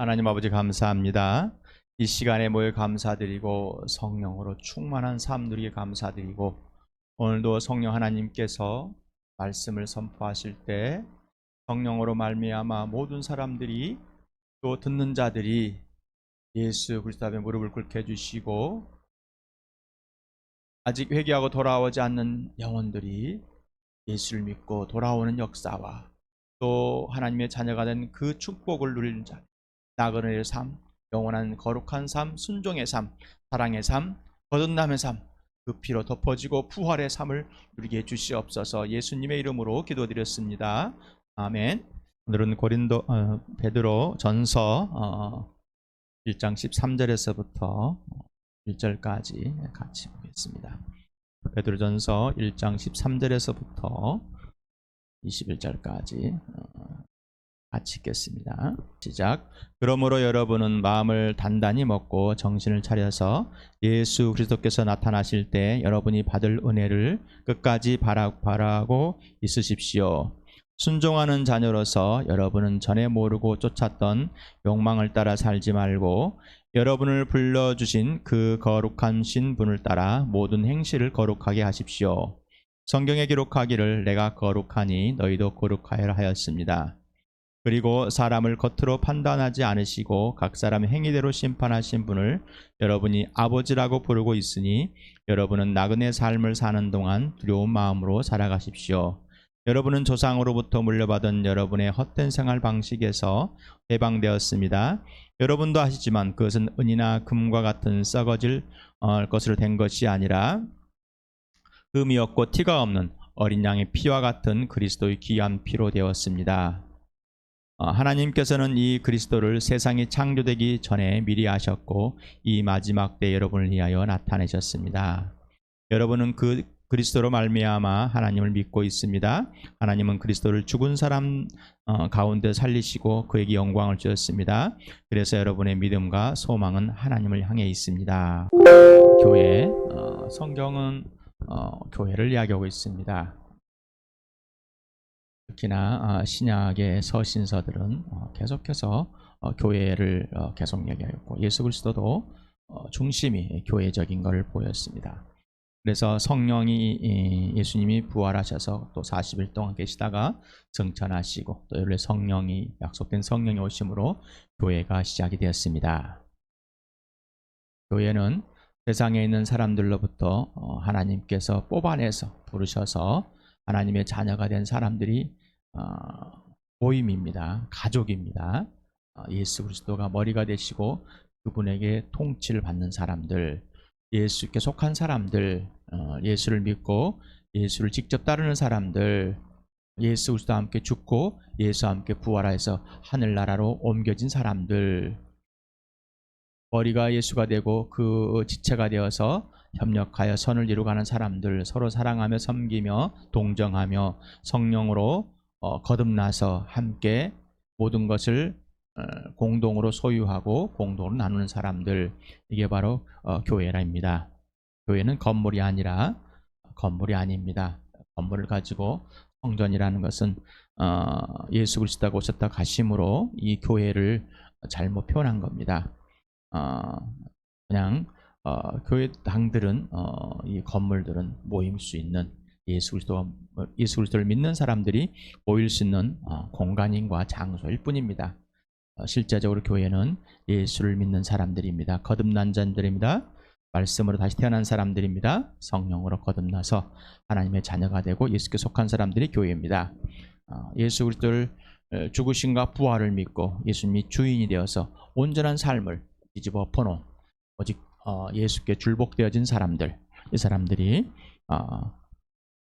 하나님 아버지 감사합니다. 이 시간에 모여 감사드리고 성령으로 충만한 삶 누리게 감사드리고 오늘도 성령 하나님께서 말씀을 선포하실 때 성령으로 말미암아 모든 사람들이 또 듣는 자들이 예수 그리스도 앞에 무릎을 꿇게 해주시고 아직 회개하고 돌아오지 않는 영혼들이 예수를 믿고 돌아오는 역사와 또 하나님의 자녀가 된 그 축복을 누리는 자 나그네의 삶, 영원한 거룩한 삶, 순종의 삶, 사랑의 삶, 거듭남의 삶, 그 피로 덮어지고 부활의 삶을 누리게 해주시옵소서 예수님의 이름으로 기도드렸습니다. 아멘. 오늘은 고린도 어, 베드로 전서 어, 1장 13절에서부터 1절까지 같이 보겠습니다. 베드로 전서 1장 13절에서부터 21절까지 어, 같이 읽겠습니다. 시작. 그러므로 여러분은 마음을 단단히 먹고 정신을 차려서 예수 그리스도께서 나타나실 때 여러분이 받을 은혜를 끝까지 바라, 바라고 있으십시오. 순종하는 자녀로서 여러분은 전에 모르고 쫓았던 욕망을 따라 살지 말고 여러분을 불러주신 그 거룩한 신분을 따라 모든 행실을 거룩하게 하십시오. 성경에 기록하기를 내가 거룩하니 너희도 거룩하여라 하였습니다. 그리고 사람을 겉으로 판단하지 않으시고 각 사람의 행위대로 심판하신 분을 여러분이 아버지라고 부르고 있으니 여러분은 나그네 삶을 사는 동안 두려운 마음으로 살아가십시오. 여러분은 조상으로부터 물려받은 여러분의 헛된 생활 방식에서 해방되었습니다. 여러분도 아시지만 그것은 은이나 금과 같은 썩어질 어, 것으로 된 것이 아니라 흠이 없고 티가 없는 어린 양의 피와 같은 그리스도의 귀한 피로 되었습니다. 어, 하나님께서는 이 그리스도를 세상이 창조되기 전에 미리 아셨고 이 마지막 때 여러분을 위하여 나타내셨습니다. 여러분은 그 그리스도로 말미암아 하나님을 믿고 있습니다. 하나님은 그리스도를 죽은 사람 어, 가운데 살리시고 그에게 영광을 주셨습니다. 그래서 여러분의 믿음과 소망은 하나님을 향해 있습니다. 교회 어, 성경은 어, 교회를 이야기하고 있습니다. 특히나 어, 신약의 서신서들은 어, 계속해서 어, 교회를 어, 계속 얘기하였고 예수 그리스도도 어, 중심이 교회적인 것을 보였습니다. 그래서 성령이 이, 예수님이 부활하셔서 또 40일 동안 계시다가 승천하시고 또 원래 성령이 약속된 성령이 오심으로 교회가 시작이 되었습니다. 교회는 세상에 있는 사람들로부터 어, 하나님께서 뽑아내서 부르셔서 하나님의 자녀가 된 사람들이 어, 모임입니다. 가족입니다. 어, 예수 그리스도가 머리가 되시고 그분에게 통치를 받는 사람들, 예수께 속한 사람들, 어, 예수를 믿고 예수를 직접 따르는 사람들, 예수 그리스도와 함께 죽고 예수와 함께 부활하여서 하늘나라로 옮겨진 사람들, 머리가 예수가 되고 그 지체가 되어서 협력하여 선을 이루가는 사람들, 서로 사랑하며 섬기며 동정하며 성령으로 어, 거듭나서 함께 모든 것을 어, 공동으로 소유하고 공동으로 나누는 사람들 이게 바로 어, 교회라입니다. 교회는 건물이 아니라 건물이 아닙니다. 건물을 가지고 성전이라는 것은 어, 예수 그리스도가 오셨다 가심으로 이 교회를 잘못 표현한 겁니다. 어, 그냥 어, 교회 당들은 어, 이 건물들은 모임 수 있는 예수 그리스도가 예수 그리스도를 믿는 사람들이 모일 수 있는 어, 공간인과 장소일 뿐입니다. 어, 실제적으로 교회는 예수를 믿는 사람들입니다. 거듭난 자들입니다. 말씀으로 다시 태어난 사람들입니다. 성령으로 거듭나서 하나님의 자녀가 되고 예수께 속한 사람들이 교회입니다. 어, 예수 그리스도를 어, 죽으신과 부활을 믿고 예수님이 주인이 되어서 온전한 삶을 뒤집어 엎어놓은 오직 어, 예수께 줄복되어진 사람들 이 사람들이 어,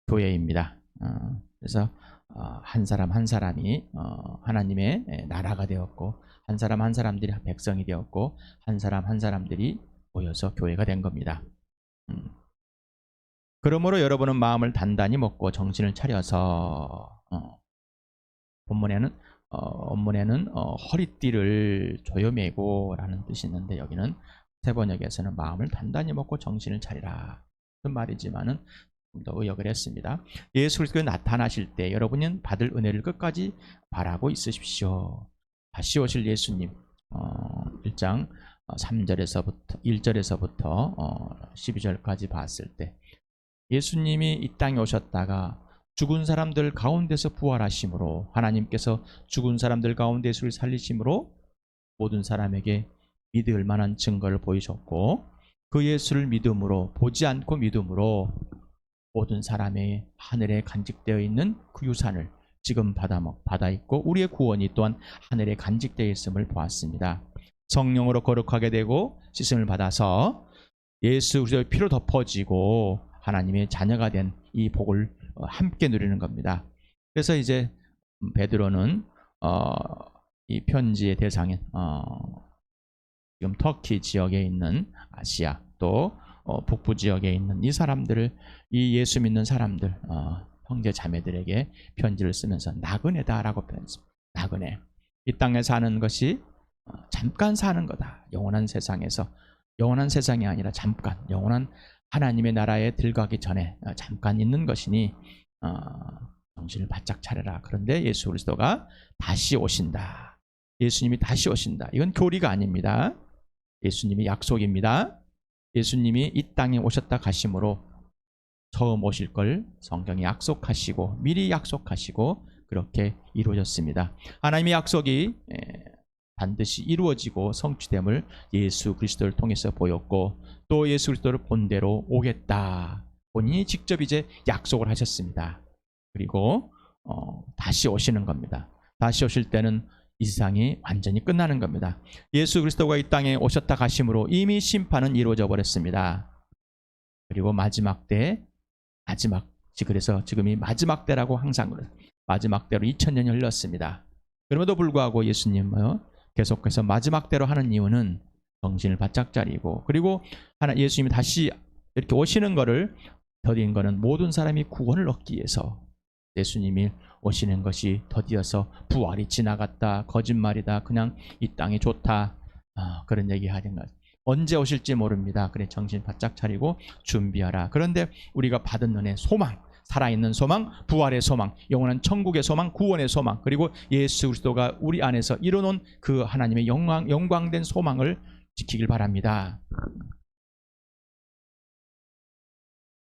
교회입니다. 어, 그래서 어, 한 사람 한 사람이 어, 하나님의 예, 나라가 되었고 한 사람 한 사람들이 백성이 되었고 한 사람 한 사람들이 모여서 교회가 된 겁니다. 음. 그러므로 여러분은 마음을 단단히 먹고 정신을 차려서 어, 본문에는 어, 원문에는 어, 허리띠를 조여매고라는 뜻이 있는데 여기는 세번역에서는 마음을 단단히 먹고 정신을 차리라 그 말이지만은 의역을 했습니다. 예수 그리스도가 나타나실 때 여러분은 받을 은혜를 끝까지 바라고 있으십시오. 다시 오실 예수님 어, 1장 3절에서부터 1절에서부터 어, 12절까지 봤을 때 예수님이 이 땅에 오셨다가 죽은 사람들 가운데서 부활하심으로 하나님께서 죽은 사람들 가운데 예수를 살리심으로 모든 사람에게 믿을 만한 증거를 보이셨고 그 예수를 믿음으로 보지 않고 믿음으로 모든 사람의 하늘에 간직되어 있는 그 유산을 지금 받아 먹 받아 있고 우리의 구원이 또한 하늘에 간직되어 있음을 보았습니다. 성령으로 거룩하게 되고 씻음을 받아서 예수 그리스도의 피로 덮어지고 하나님의 자녀가 된 이 복을 어, 함께 누리는 겁니다. 그래서 이제 베드로는 어, 이 편지의 대상인 어, 지금 터키 지역에 있는 아시아 또 어, 북부 지역에 있는 이 사람들을 이 예수 믿는 사람들 어, 형제 자매들에게 편지를 쓰면서 나그네다라고 표현했습니다. 나그네 이 땅에 사는 것이 어, 잠깐 사는 거다. 영원한 세상에서 영원한 세상이 아니라 잠깐 영원한 하나님의 나라에 들어가기 전에 어, 잠깐 있는 것이니 어, 정신을 바짝 차려라. 그런데 예수 그리스도가 다시 오신다. 예수님이 다시 오신다. 이건 교리가 아닙니다. 예수님이 약속입니다. 예수님이 이 땅에 오셨다 가심으로 처음 오실 걸 성경이 약속하시고 미리 약속하시고 그렇게 이루어졌습니다. 하나님의 약속이 에, 반드시 이루어지고 성취됨을 예수 그리스도를 통해서 보였고 또 예수 그리스도를 본대로 오겠다. 본인이 직접 이제 약속을 하셨습니다. 그리고 어, 다시 오시는 겁니다. 다시 오실 때는 이 세상이 완전히 끝나는 겁니다. 예수 그리스도가 이 땅에 오셨다 가심으로 이미 심판은 이루어져 버렸습니다. 그리고 마지막 때 마지막 그래서 지금이 마지막 때라고 항상 그래요. 마지막 때로 2000년이 흘렀습니다. 그럼에도 불구하고 예수님은 계속해서 마지막 때로 하는 이유는 정신을 바짝 차리고 그리고 하나 예수님이 다시 이렇게 오시는 거를 더딘 거는 모든 사람이 구원을 얻기 위해서 예수님이 오시는 것이 더디어서 부활이 지나갔다 거짓말이다 그냥 이 땅이 좋다 아, 그런 얘기 하는 것 언제 오실지 모릅니다 그래 정신 바짝 차리고 준비하라 그런데 우리가 받은 은혜 소망 살아있는 소망, 부활의 소망, 영원한 천국의 소망, 구원의 소망, 그리고 예수 그리스도가 우리 안에서 이뤄놓은 그 하나님의 영광, 영광된 소망을 지키길 바랍니다.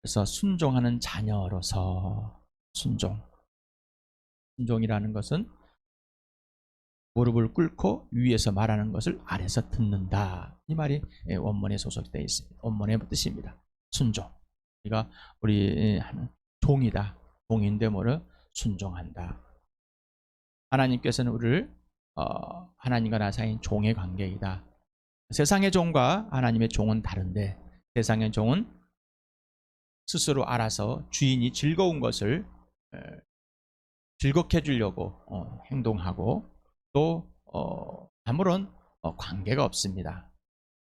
그래서 순종하는 자녀로서 순종. 순종이라는 것은 무릎을 꿇고 위에서 말하는 것을 아래서 듣는다. 이 말이 예, 원문에 소속되어 있습니다. 원문의 뜻입니다. 순종. 우리가 우리 하는 종이다. 종인데 뭐를 순종한다. 하나님께서는 우리를 어, 하나님과 나 사이인 종의 관계이다. 세상의 종과 하나님의 종은 다른데 세상의 종은 스스로 알아서 주인이 즐거운 것을 에, 즐겁게 해주려고 어, 행동하고 또 어, 아무런 어, 관계가 없습니다.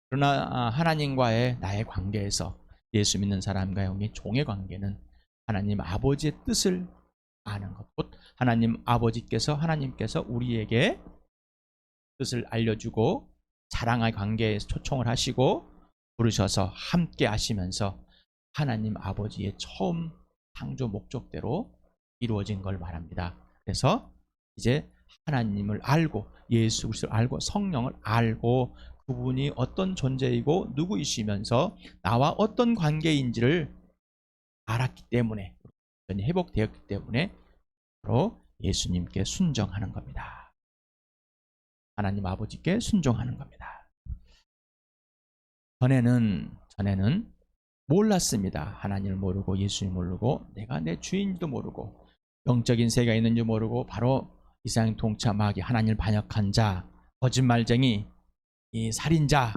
그러나 아, 하나님과의 나의 관계에서 예수 믿는 사람과의 종의 관계는 하나님 아버지의 뜻을 아는 것. 곧 하나님 아버지께서 하나님께서 우리에게 뜻을 알려주고 사랑의 관계에 초청을 하시고 부르셔서 함께 하시면서 하나님 아버지의 처음 창조 목적대로 이루어진 걸 말합니다. 그래서 이제 하나님을 알고 예수 그리스도를 알고 성령을 알고 그분이 어떤 존재이고 누구이시면서 나와 어떤 관계인지를 알았기 때문에 회복되었기 때문에 바로 예수님께 순종하는 겁니다. 하나님 아버지께 순종하는 겁니다. 전에는 전에는 몰랐습니다. 하나님을 모르고 예수님 모르고 내가 내 주인도 모르고 영적인 세계가 있는지 모르고 바로 이상 마귀 하나님을 반역한 자, 거짓말쟁이, 이 살인자,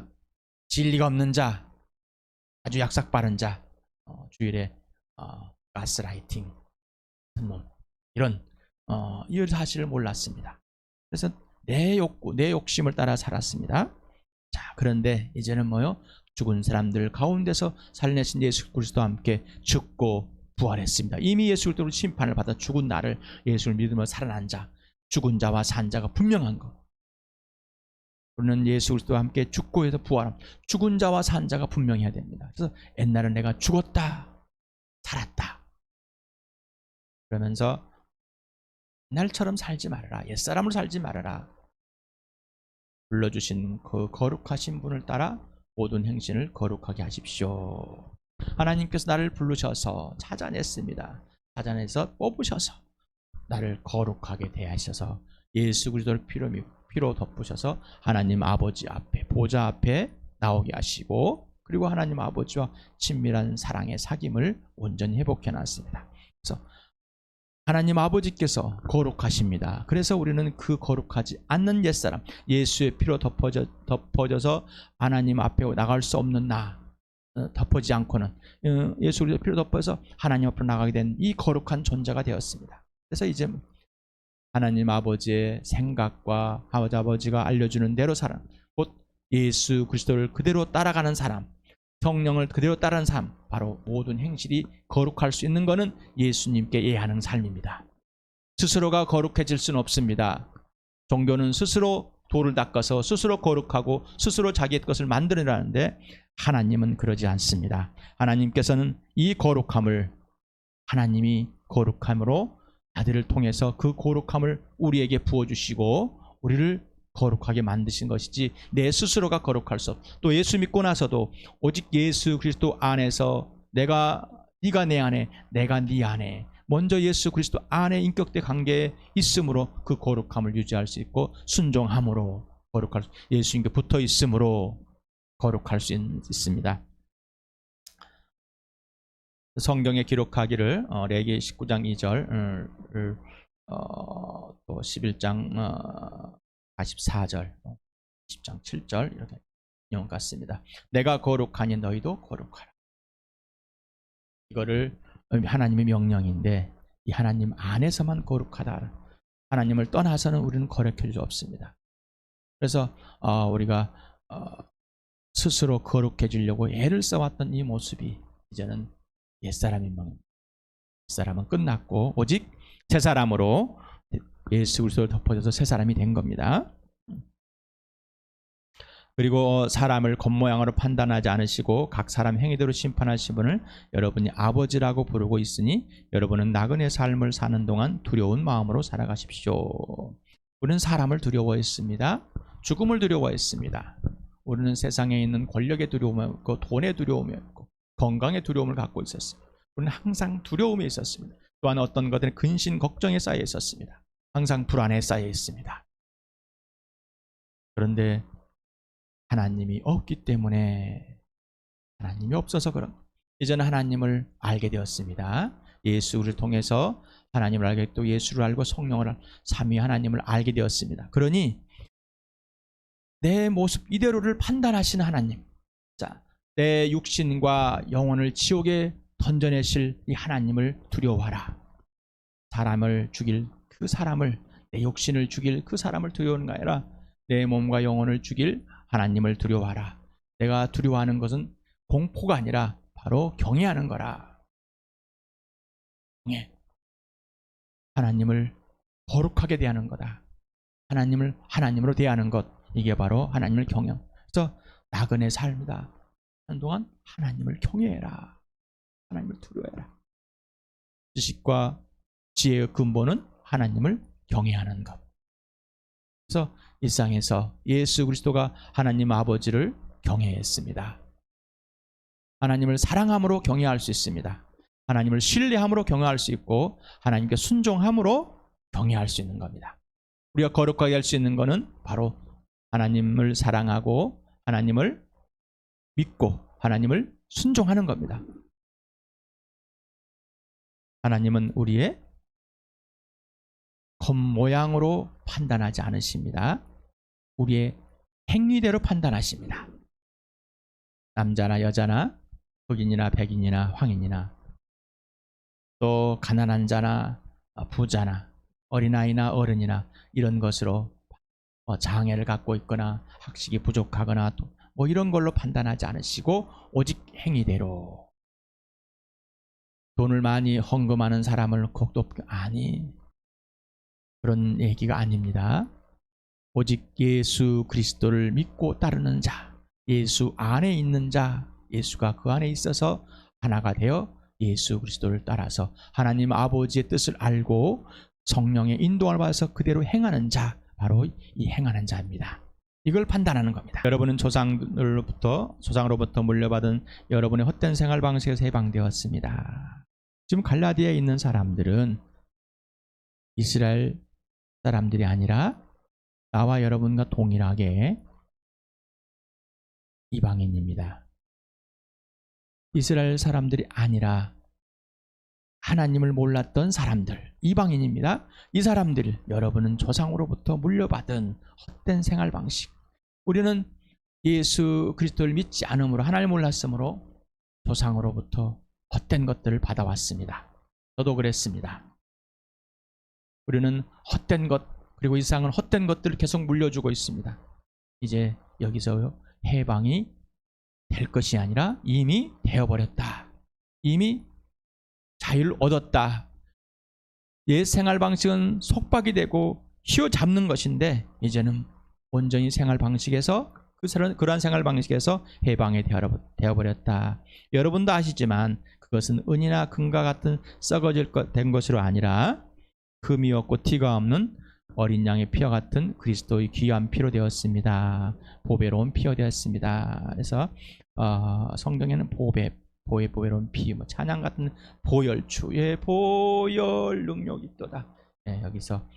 진리가 없는 자, 아주 약삭 빠른 자, 어, 주일에 어, 가스라이팅 놈 이런 어, 이 사실을 몰랐습니다. 그래서 내 욕구, 내 욕심을 따라 살았습니다. 자, 그런데 이제는 뭐요? 죽은 사람들 가운데서 살려내신 예수 그리스도와 함께 죽고 부활했습니다. 이미 예수 그리스도로 심판을 받아 죽은 나를 예수를 믿으며 살아난 자, 죽은 자와 산 자가 분명한 것. 우리는 예수 그리스도와 함께 죽고 해서 부활함. 죽은 자와 산 자가 분명해야 됩니다. 그래서 옛날은 내가 죽었다. 살았다. 그러면서 날처럼 살지 말아라. 옛사람으로 살지 말아라. 불러주신 그 거룩하신 분을 따라 모든 행신을 거룩하게 하십시오. 하나님께서 나를 부르셔서 찾아냈습니다. 찾아내서 뽑으셔서 나를 거룩하게 대하셔서 예수 그리스도를 피로 미- 피로 덮으셔서 하나님 아버지 앞에 보좌 앞에 나오게 하시고 그리고 하나님 아버지와 친밀한 사랑의 사귐을 온전히 회복해 놨습니다. 그래서 하나님 아버지께서 거룩하십니다. 그래서 우리는 그 거룩하지 않는 옛사람, 예수의 피로 덮어져, 덮어져서 하나님 앞에 나갈 수 없는 나, 어, 덮어지지 않고는 어, 예수 그리스도 피로 덮어서 하나님 앞으로 나가게 된 이 거룩한 존재가 되었습니다. 그래서 이제 하나님 아버지의 생각과 아버지 아버지가 알려주는 대로 사람, 곧 예수 그리스도를 그대로 따라가는 사람, 성령을 그대로 따르는 삶, 바로 모든 행실이 거룩할 수 있는 것은 예수님께 예하는 삶입니다. 스스로가 거룩해질 수는 없습니다. 종교는 스스로 돌을 닦아서 스스로 거룩하고 스스로 자기의 것을 만들어내라는데 하나님은 그러지 않습니다. 하나님께서는 이 거룩함을 하나님이 거룩함으로 아들을 통해서 그 거룩함을 우리에게 부어주시고 우리를 거룩하게 만드신 것이지 내 스스로가 거룩할 수 없. 또 예수 믿고 나서도 오직 예수 그리스도 안에서 내가 네가 내 안에 내가 네 안에 먼저 예수 그리스도 안에 인격대 관계에 있으므로 그 거룩함을 유지할 수 있고 순종함으로 거룩할 수, 예수님께 붙어 있으므로 거룩할 수 있, 있습니다. 성경에 기록하기를 어, 레기 19장 2절 어, 또 11장 어, 44절, 10장 7절 이렇게 용 같습니다. 내가 거룩하니 너희도 거룩하라. 이거를 하나님의 명령인데 이 하나님 안에서만 거룩하다. 하나님을 떠나서는 우리는 거룩해질 수 없습니다. 그래서 어, 우리가 어, 스스로 거룩해지려고 애를 써왔던 이 모습이 이제는 옛사람인 명. 옛사람은 끝났고 오직 새 사람으로 예수 그리스도를 덮어져서 새 사람이 된 겁니다. 그리고 사람을 겉모양으로 판단하지 않으시고 각 사람 행위대로 심판하신 분을 여러분이 아버지라고 부르고 있으니 여러분은 나그네 삶을 사는 동안 두려운 마음으로 살아가십시오. 우리는 사람을 두려워했습니다. 죽음을 두려워했습니다. 우리는 세상에 있는 권력의 두려움이 있고 돈의 두려움이 있고 건강의 두려움을 갖고 있었습니다. 우리는 항상 두려움이 있었습니다. 또한 어떤 것들은 근심 걱정에 쌓여 있었습니다. 항상 불안에 쌓여 있습니다. 그런데 하나님이 없기 때문에 하나님이 없어서 그런 이제는 하나님을 알게 되었습니다. 예수를 통해서 하나님을 알게 또 예수를 알고 성령을 알, 삼위 하나님을 알게 되었습니다. 그러니 내 모습 이대로를 판단하시는 하나님. 자, 내 육신과 영혼을 지옥에 던져내실 이 하나님을 두려워하라. 사람을 죽일 그 사람을 내 육신을 죽일 그 사람을 두려워하는 게 아니라 내 몸과 영혼을 죽일 하나님을 두려워하라. 내가 두려워하는 것은 공포가 아니라 바로 경외하는 거라. 경외. 하나님을 거룩하게 대하는 거다. 하나님을 하나님으로 대하는 것 이게 바로 하나님을 경외. 그래서 나그네 삶이다. 한동안 하나님을 경외해라. 하나님을 두려워해라. 지식과 지혜의 근본은 하나님을 경외하는 것. 그래서 일상에서 예수 그리스도가 하나님 아버지를 경외했습니다. 하나님을 사랑함으로 경외할 수 있습니다. 하나님을 신뢰함으로 경외할 수 있고 하나님께 순종함으로 경외할 수 있는 겁니다. 우리가 거룩하게 할 수 있는 것은 바로 하나님을 사랑하고 하나님을 믿고 하나님을 순종하는 겁니다. 하나님은 우리의 겉모양으로 판단하지 않으십니다. 우리의 행위대로 판단하십니다. 남자나 여자나 흑인이나 백인이나 황인이나 또 가난한 자나 부자나 어린아이나 어른이나 이런 것으로 어, 장애를 갖고 있거나 학식이 부족하거나 또 뭐 이런 걸로 판단하지 않으시고 오직 행위대로 돈을 많이 헌금하는 사람을 곡도 아니 그런 얘기가 아닙니다. 오직 예수 그리스도를 믿고 따르는 자, 예수 안에 있는 자, 예수가 그 안에 있어서 하나가 되어 예수 그리스도를 따라서 하나님 아버지의 뜻을 알고 성령의 인도함을 받아서 그대로 행하는 자, 바로 이 행하는 자입니다. 이걸 판단하는 겁니다. 여러분은 조상들로부터 조상으로부터 물려받은 여러분의 헛된 생활 방식에서 해방되었습니다. 지금 갈라디아에 있는 사람들은 이스라엘 사람들이 아니라 나와 여러분과 동일하게 이방인입니다. 이스라엘 사람들이 아니라 하나님을 몰랐던 사람들, 이방인입니다. 이 사람들, 여러분은 조상으로부터 물려받은 헛된 생활 방식. 우리는 예수 그리스도를 믿지 않으므로 하나님을 몰랐으므로 조상으로부터 헛된 것들을 받아왔습니다. 저도 그랬습니다. 우리는 헛된 것 그리고 이 세상은 헛된 것들을 계속 물려주고 있습니다. 이제 여기서 해방이 될 것이 아니라 이미 되어버렸다. 이미 자유를 얻었다. 옛 생활 방식은 속박이 되고 휘어잡는 것인데 이제는 온전히 생활 방식에서 그 그러한 생활 방식에서 해방이 되어- 되어버렸다. 여러분도 아시지만 그것은 은이나 금과 같은 썩어질 것 된 것으로 아니라 흠이 없고 티가 없는 어린 양의 피와 같은 그리스도의 귀한 피로 되었습니다. 보배로운 피가 되었습니다. 그래서 어, 성경에는 보배, 보배, 보배로운 피, 뭐 찬양 같은 보혈추의 보혈 능력이 있도다. 예, 여기서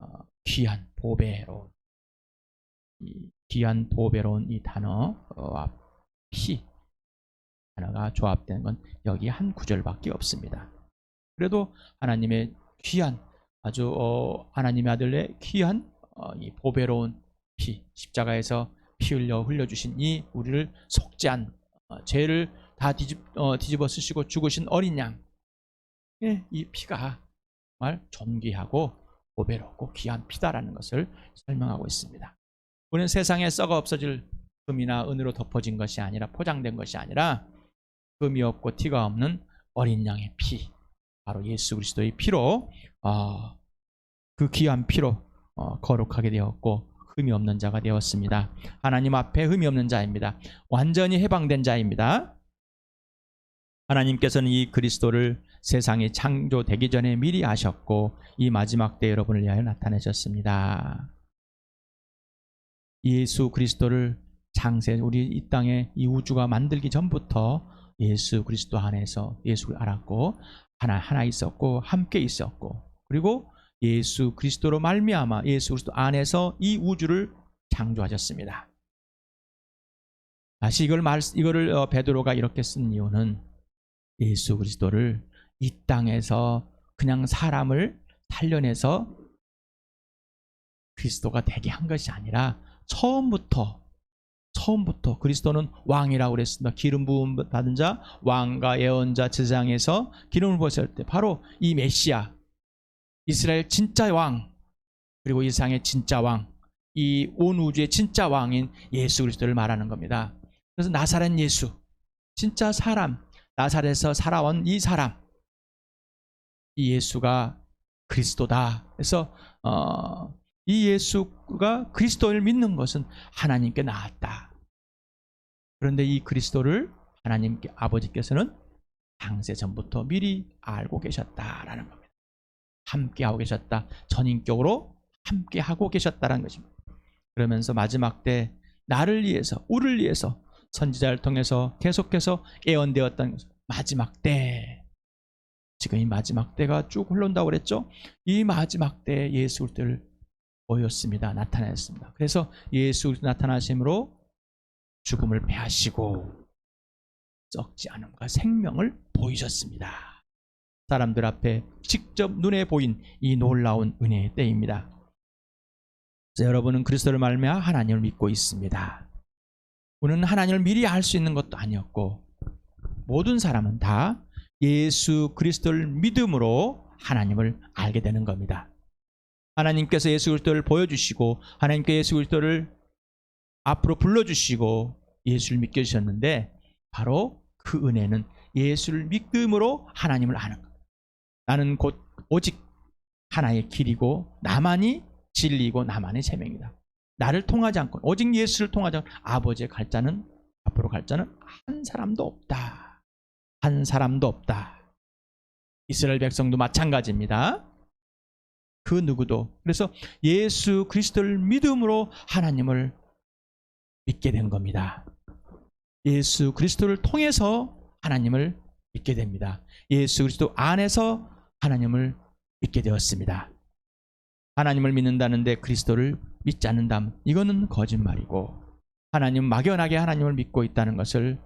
어, 귀한 보배로운 이 귀한 보배로운 이 단어와 피 단어가 조합된 건 여기 한 구절밖에 없습니다. 그래도 하나님의 귀한 아주 어, 하나님의 아들의 귀한 어, 이 보배로운 피 십자가에서 피 흘려 흘려주신 이 우리를 속죄한 어, 죄를 다 뒤집, 어, 뒤집어 쓰시고 죽으신 어린 양. 예, 이 피가 정말 존귀하고 보배롭고 귀한 피다라는 것을 설명하고 있습니다. 우리는 세상에 썩어 없어질 금이나 은으로 덮어진 것이 아니라 포장된 것이 아니라 금이 없고 티가 없는 어린 양의 피, 바로 예수 그리스도의 피로 어, 그 귀한 피로 어, 거룩하게 되었고 흠이 없는 자가 되었습니다. 하나님 앞에 흠이 없는 자입니다. 완전히 해방된 자입니다. 하나님께서는 이 그리스도를 세상이 창조되기 전에 미리 아셨고 이 마지막 때 여러분을 위하여 나타내셨습니다. 예수 그리스도를 창세 우리 이 땅에 이 우주가 만들기 전부터 예수 그리스도 안에서 예수를 알았고 하나 하나 있었고 함께 있었고 그리고 예수 그리스도로 말미암아 예수 그리스도 안에서 이 우주를 창조하셨습니다. 다시 이걸 말 이거를 어, 베드로가 이렇게 쓴 이유는 예수 그리스도를 이 땅에서 그냥 사람을 단련해서 그리스도가 되게 한 것이 아니라 처음부터 처음부터 그리스도는 왕이라고 그랬습니다. 기름 부음 받은 자, 왕과 예언자 제장에서 기름을 부었을 때 바로 이 메시아 이스라엘 진짜 왕 그리고 이 세상의 진짜 왕, 이 온 우주의 진짜 왕인 예수 그리스도를 말하는 겁니다. 그래서 나사렛 예수, 진짜 사람, 나사렛에서 살아온 이 사람, 이 예수가 그리스도다. 그래서 어, 이 예수가 그리스도를 믿는 것은 하나님께 나았다. 그런데 이 그리스도를 하나님께 아버지께서는 장세 전부터 미리 알고 계셨다라는 겁니다. 함께 하고 계셨다. 전인격으로 함께 하고 계셨다라는 것입니다. 그러면서 마지막 때 나를 위해서, 우리를 위해서 선지자를 통해서 계속해서 예언되었던 마지막 때 지금 이 마지막 때가 쭉 흘러온다고 그랬죠? 이 마지막 때 예수 그리스도를 보였습니다. 나타났습니다. 그래서 예수 나타나심으로 죽음을 패하시고 썩지 않음과 생명을 보이셨습니다. 사람들 앞에 직접 눈에 보인 이 놀라운 은혜의 때입니다. 여러분은 그리스도를 말미암아 하나님을 믿고 있습니다. 우리는 하나님을 미리 알 수 있는 것도 아니었고 모든 사람은 다 예수 그리스도를 믿음으로 하나님을 알게 되는 겁니다. 하나님께서 예수 그리스도를 보여주시고 하나님께 예수 그리스도를 앞으로 불러주시고 예수를 믿게 해주셨는데 바로 그 은혜는 예수를 믿음으로 하나님을 아는 것. 나는 곧 오직 하나의 길이고 나만이 진리이고 나만의 생명이다. 나를 통하지 않고 오직 예수를 통하지 않고 아버지의 갈 자는 앞으로 갈 자는 한 사람도 없다. 한 사람도 없다. 이스라엘 백성도 마찬가지입니다. 그 누구도 그래서 예수 그리스도를 믿음으로 하나님을 믿게 된 겁니다. 예수 그리스도를 통해서 하나님을 믿게 됩니다. 예수 그리스도 안에서 하나님을 믿게 되었습니다. 하나님을 믿는다는데 그리스도를 믿지 않는다면 이거는 거짓말이고 하나님 막연하게 하나님을 믿고 있다는 것을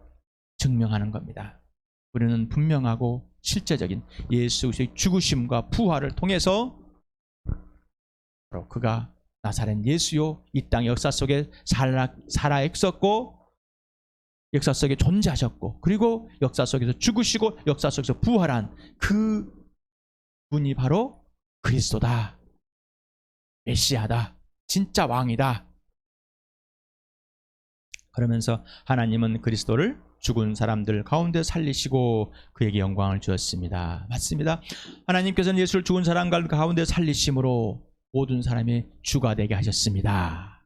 증명하는 겁니다. 우리는 분명하고 실제적인 예수 그리스도의 죽으심과 부활을 통해서 바로 그가 나사렛 예수요 이 땅 역사 속에 살아 살아 있었고 역사 속에 존재하셨고 그리고 역사 속에서 죽으시고 역사 속에서 부활한 그 분이 바로 그리스도다. 메시아다. 진짜 왕이다. 그러면서 하나님은 그리스도를 죽은 사람들 가운데 살리시고 그에게 영광을 주었습니다. 맞습니다. 하나님께서는 예수를 죽은 사람 가운데 살리심으로 모든 사람이 주가 되게 하셨습니다.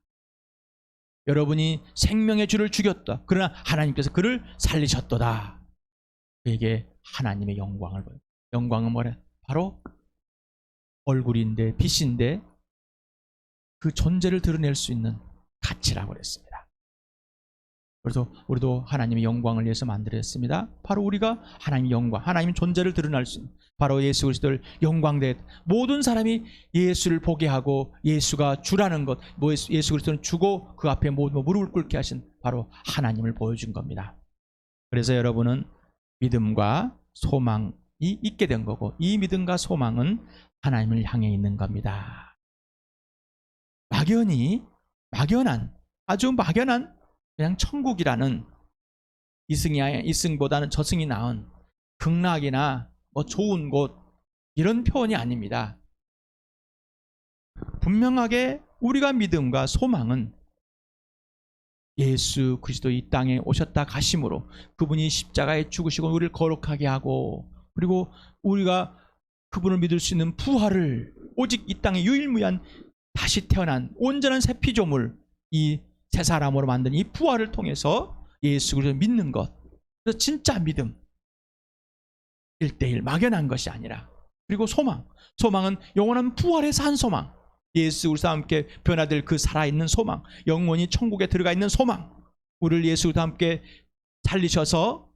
여러분이 생명의 주를 죽였다. 그러나 하나님께서 그를 살리셨도다. 그에게 하나님의 영광을 보여. 영광은 뭐래? 바로 얼굴인데 빛인데 그 존재를 드러낼 수 있는 가치라고 그랬습니다. 그래서 우리도 하나님의 영광을 위해서 만들었습니다. 바로 우리가 하나님의 영광, 하나님의 존재를 드러날 수 있는 바로 예수 그리스도를 영광되 모든 사람이 예수를 보게 하고 예수가 주라는 것, 뭐 예수, 그리스도는 주고 그 앞에 모든 무릎을 꿇게 하신 바로 하나님을 보여준 겁니다. 그래서 여러분은 믿음과 소망이 있게 된 거고 이 믿음과 소망은 하나님을 향해 있는 겁니다. 막연히 막연한 아주 막연한 그냥 천국이라는 이승이 이승보다는 저승이 나은 극락이나 뭐 좋은 곳 이런 표현이 아닙니다. 분명하게 우리가 믿음과 소망은 예수 그리스도 이 땅에 오셨다 가심으로 그분이 십자가에 죽으시고 우리를 거룩하게 하고 그리고 우리가 그분을 믿을 수 있는 부활을 오직 이 땅에 유일무이한 다시 태어난 온전한 새 피조물 이 새 사람으로 만든 이 부활을 통해서 예수 그리스도 믿는 것 진짜 믿음 1대1 막연한 것이 아니라. 그리고 소망. 소망은 영원한 부활에서 한 소망. 예수 그리스도와 함께 변화될 그 살아있는 소망. 영원히 천국에 들어가 있는 소망. 우리를 예수 그리스도와 함께 살리셔서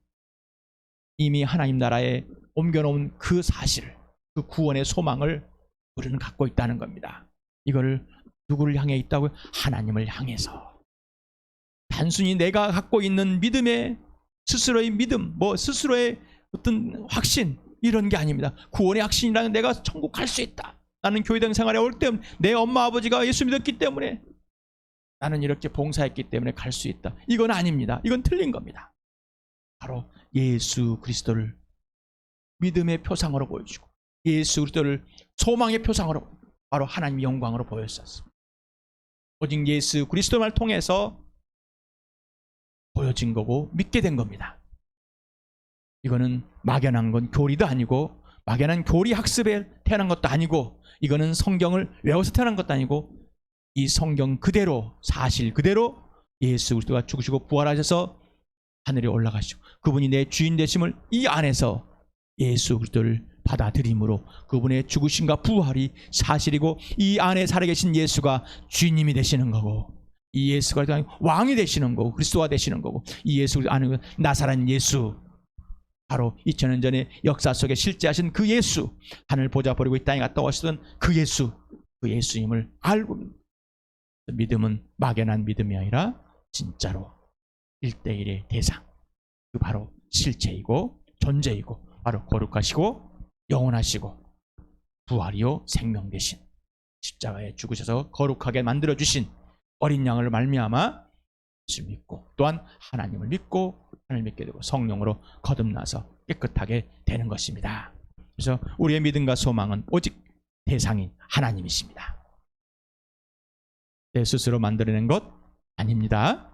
이미 하나님 나라에 옮겨놓은 그 사실 그 구원의 소망을 우리는 갖고 있다는 겁니다. 이거를 누구를 향해 있다고요? 하나님을 향해서. 단순히 내가 갖고 있는 믿음의 스스로의 믿음 뭐 스스로의 어떤 확신 이런 게 아닙니다. 구원의 확신이라는 내가 천국 갈 수 있다. 나는 교회당 생활에 올 때 내 엄마 아버지가 예수 믿었기 때문에 나는 이렇게 봉사했기 때문에 갈 수 있다. 이건 아닙니다. 이건 틀린 겁니다. 바로 예수 그리스도를 믿음의 표상으로 보여주고 예수 그리스도를 소망의 표상으로 바로 하나님 영광으로 보였었습니다. 오직 예수 그리스도를 통해서 보여진 거고 믿게 된 겁니다. 이거는 막연한 건 교리도 아니고 막연한 교리 학습에 태어난 것도 아니고 이거는 성경을 외워서 태어난 것도 아니고 이 성경 그대로 사실 그대로 예수 그리스도가 죽으시고 부활하셔서 하늘에 올라가시고 그분이 내 주인 되심을 이 안에서 예수 그리스도를 받아들임으로 그분의 죽으심과 부활이 사실이고 이 안에 살아계신 예수가 주인님이 되시는 거고 이 예수가 왕이 되시는 거고 그리스도가 되시는 거고 이 예수 아는 나사란 예수 바로 2000년 전에 역사 속에 실제하신 그 예수 하늘 보좌 버리고 이 땅에 갔다 오시던 그 예수 그 예수님을 알고 믿음은 막연한 믿음이 아니라 진짜로 1대1의 대상. 그 바로 실체이고 존재이고 바로 거룩하시고 영원하시고 부활이요 생명 되신 십자가에 죽으셔서 거룩하게 만들어 주신 어린 양을 말미암아 예수 믿고 또한 하나님을 믿고 하나님을 믿게 되고 성령으로 거듭나서 깨끗하게 되는 것입니다. 그래서 우리의 믿음과 소망은 오직 대상인 하나님이십니다. 내 스스로 만들어낸 것 아닙니다.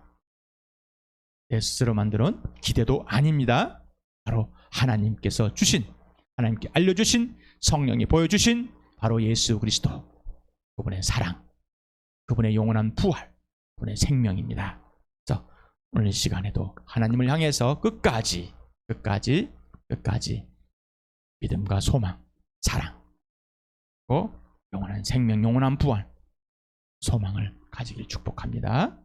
내 스스로 만드는 기대도 아닙니다. 바로 하나님께서 주신 하나님께 알려주신 성령이 보여주신 바로 예수 그리스도 그분의 사랑 그분의 영원한 부활 그분의 생명입니다. 오늘 이 시간에도 하나님을 향해서 끝까지 끝까지 끝까지 믿음과 소망, 사랑, 그 영원한 생명, 영원한 부활, 소망을 가지길 축복합니다.